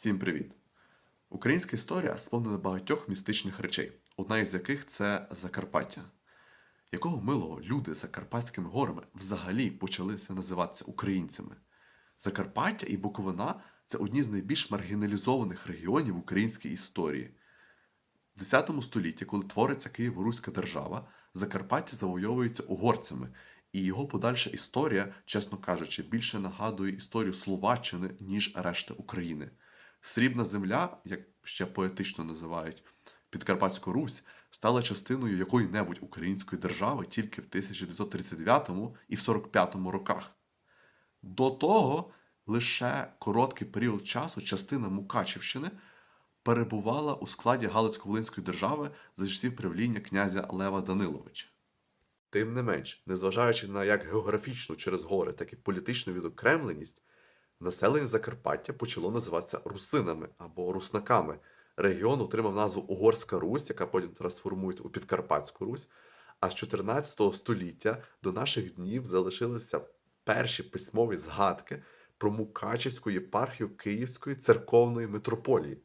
Всім привіт! Українська історія сповнена багатьох містичних речей, одна із яких це Закарпаття. Якого милого люди за Карпатськими горами взагалі почалися називатися українцями? Закарпаття і Буковина це одні з найбільш маргіналізованих регіонів українській історії. В X столітті, коли твориться Києво-Руська держава, Закарпаття завойовується угорцями, і його подальша історія, чесно кажучи, більше нагадує історію Словаччини, ніж решта України. Срібна земля, як ще поетично називають Підкарпатську Русь, стала частиною якої-небудь української держави тільки в 1939 і в 45 роках. До того лише короткий період часу частина Мукачівщини перебувала у складі Галицько-Волинської держави за часів правління князя Лева Даниловича. Тим не менш, незважаючи на як географічну через гори, так і політичну відокремленість, населення Закарпаття почало називатися русинами або руснаками. Регіон отримав назву Угорська Русь, яка потім трансформується у Підкарпатську Русь. А з 14 століття до наших днів залишилися перші письмові згадки про Мукачівську єпархію Київської церковної митрополії.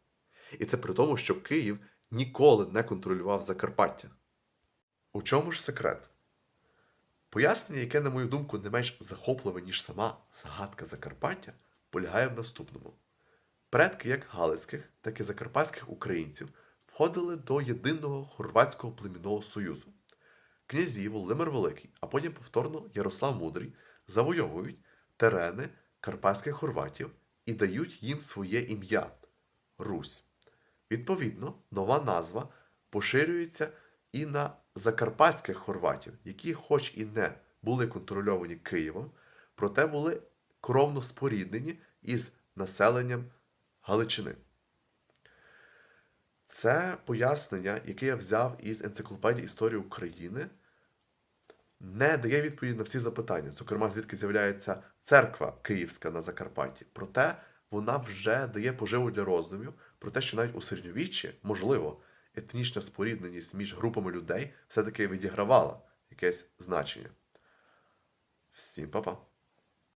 І це при тому, що Київ ніколи не контролював Закарпаття. У чому ж секрет? Пояснення, яке, на мою думку, не менш захопливе, ніж сама загадка Закарпаття, полягає в наступному. Предки як Галицьких, так і закарпатських українців входили до єдиного хорватського племінного союзу. Князі Володимир Великий, а потім повторно Ярослав Мудрий завойовують терени карпатських хорватів і дають їм своє ім'я Русь. Відповідно, нова назва поширюється і на закарпатських хорватів, які, хоч і не були контрольовані Києвом, проте були кровно споріднені із населенням Галичини. Це пояснення, яке я взяв із енциклопедії історії України, не дає відповіді на всі запитання, зокрема, звідки з'являється церква Київська на Закарпатті. Проте вона вже дає поживу для роздумів про те, що навіть у середньовіччі, можливо, етнічна спорідненість між групами людей все-таки відігравала якесь значення. Всім па-па!